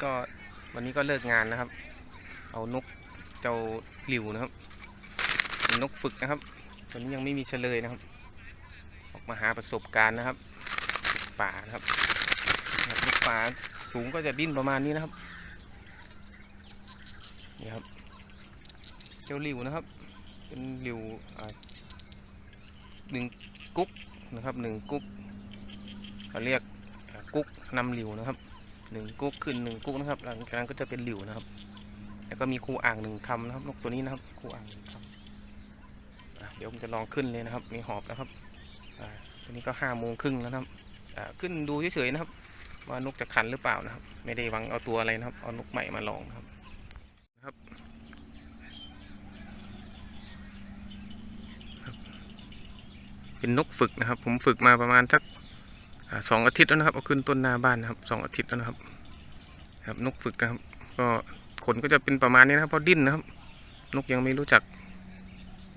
วัสดีครับก็วันนี้ก็เลิกงานนะครับ เอานกเจ้าหลิวนะครับเป็นนกฝึกนะครับตอนนี้ยังไม่มีเฉลยนะครับ ออกมาหาประสบการณ์นะครับ ป่านะครับนกป่าสูงก็จะดิ้นประมาณนี้นะครับนี่ครับ เจ้าหลิวนะครับ เป็นหลิวหนึ่งกุ๊กนะครับหนึ่งกุ๊กเขาเรียกกุ๊กนำหลิวนะครับ หนึ่งกุ๊กขึ้นหนึ่งกุ๊กนะครับ หลังจากนั้นก็จะเป็นหลิวนะครับ แล้วก็มีครูอ่างหนึ่งคำนะครับนกตัวนี้นะครับครูอ่างหนึ่งคำเดี๋ยวผมจะลองขึ้นเลยนะครับ มีหอบนะครับอ่าตัวนี้ก็ห้าโมงครึ่งแล้วนะครับขึ้นดูเฉยๆนะครับ ว่านกจะขันหรือเปล่านะครับ ไม่ได้วังเอาตัวอะไรนะครับ เอานกใหม่มาลองนะครับนะครับเป็นนกฝึกนะครับ ผมฝึกมาประมาณสัก สองอาทิตย์แล้วนะครับเอาขึ้นต้นหน้าบ้านนะครับสองอาทิตย์แล้วนะครับ ครับนกฝึกนะครับ ก็ขนก็จะเป็นประมาณนี้นะครับเพราะดิ้นนะครับ นกยังไม่รู้จัก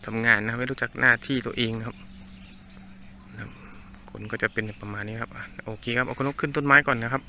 ทำงานนะครับไม่รู้จักหน้าที่ตัวเองนะครับขนก็จะเป็นประมาณนี้ครับโอเคครับเอาขนกขึ้นต้นไม้ก่อนนะครับ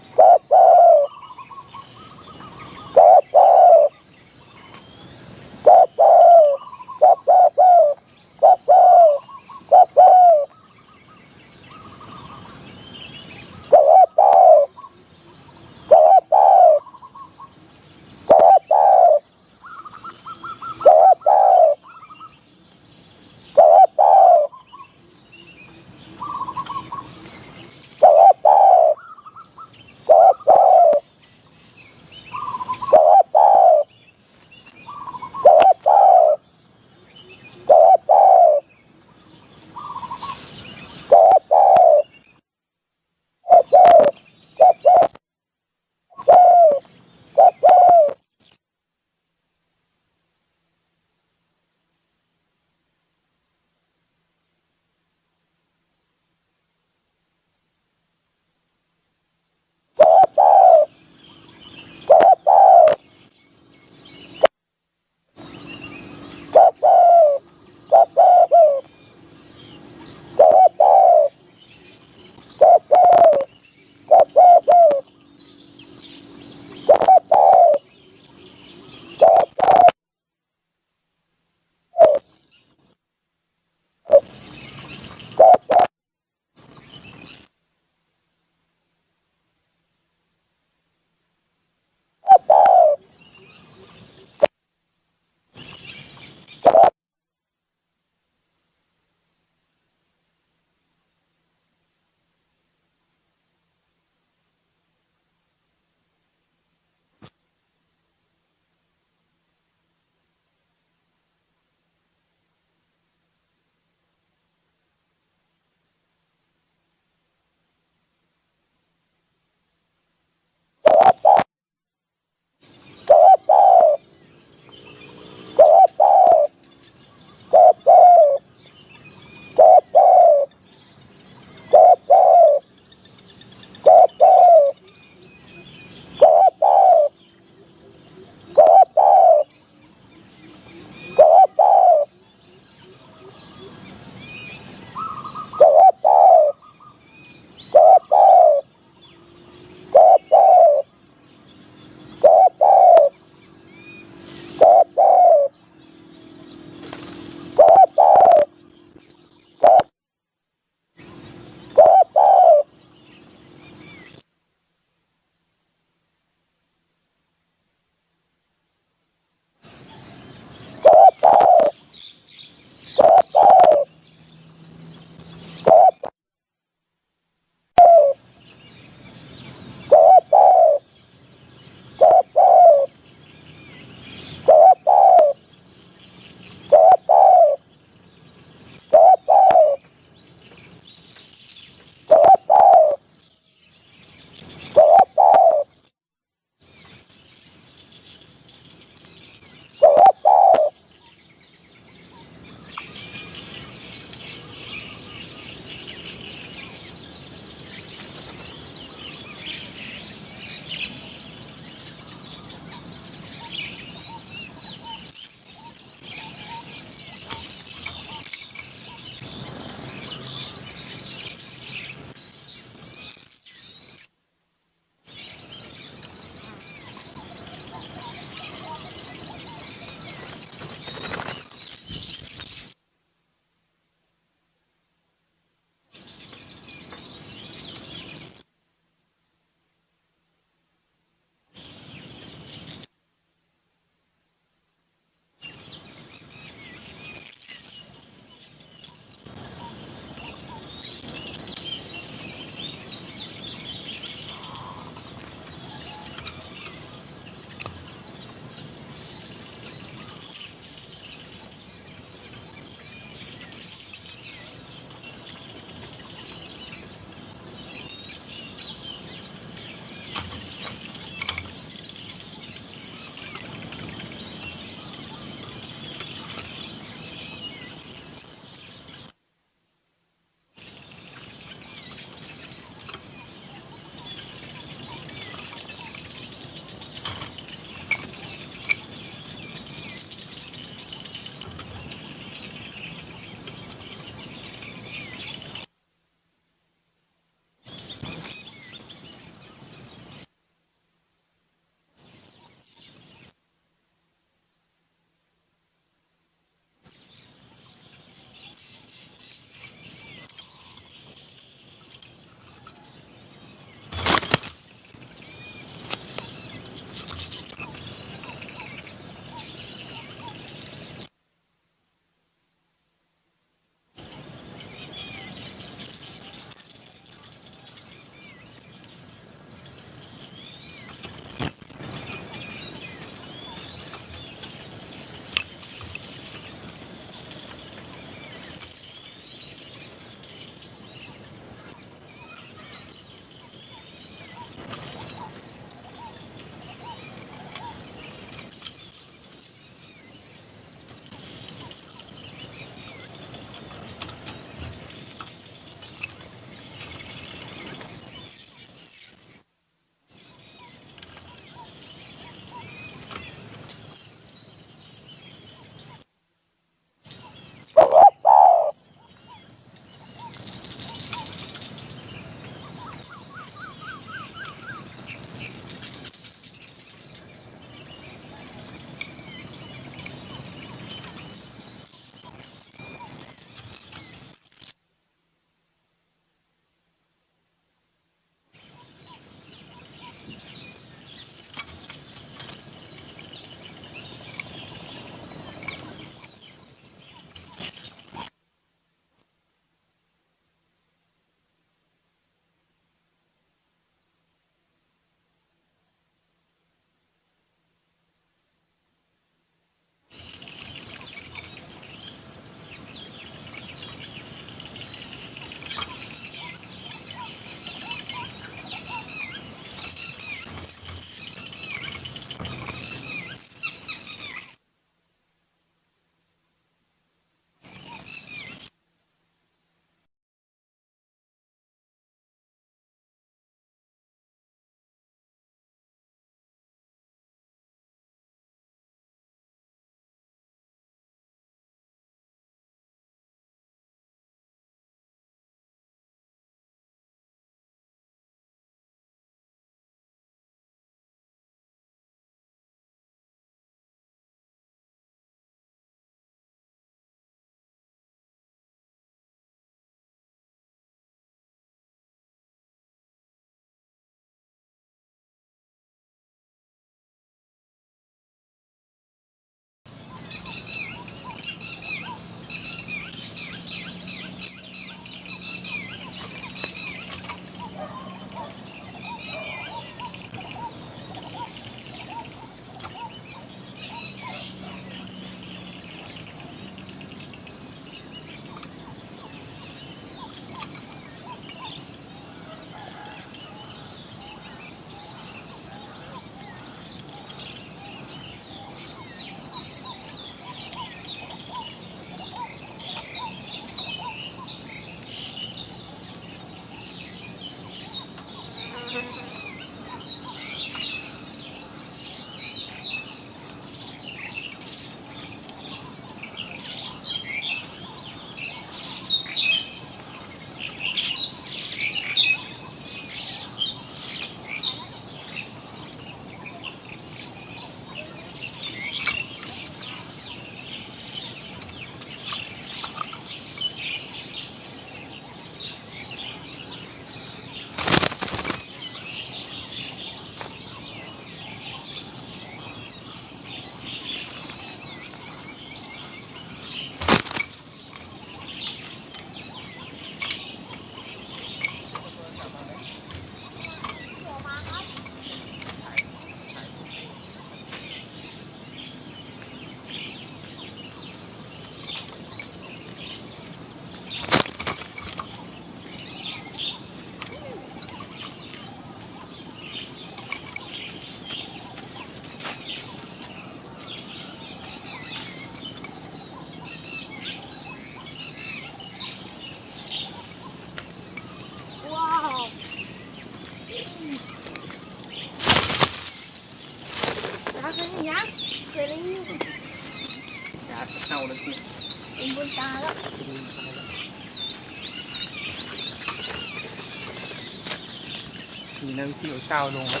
น้าเศร้าลงแล้ว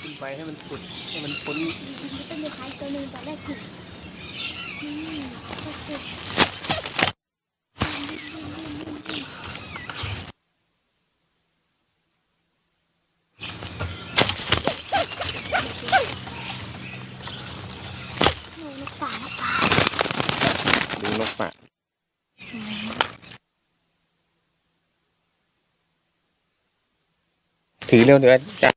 ขึ้นไปให้มันสุดให้มันพ้น มันจะเป็นคล้ายตัวหนึ่งตอนแรกถูกอืมก็คือ โอ้ลูกป่าลูกป่า ดึงนกปะ ถือเร็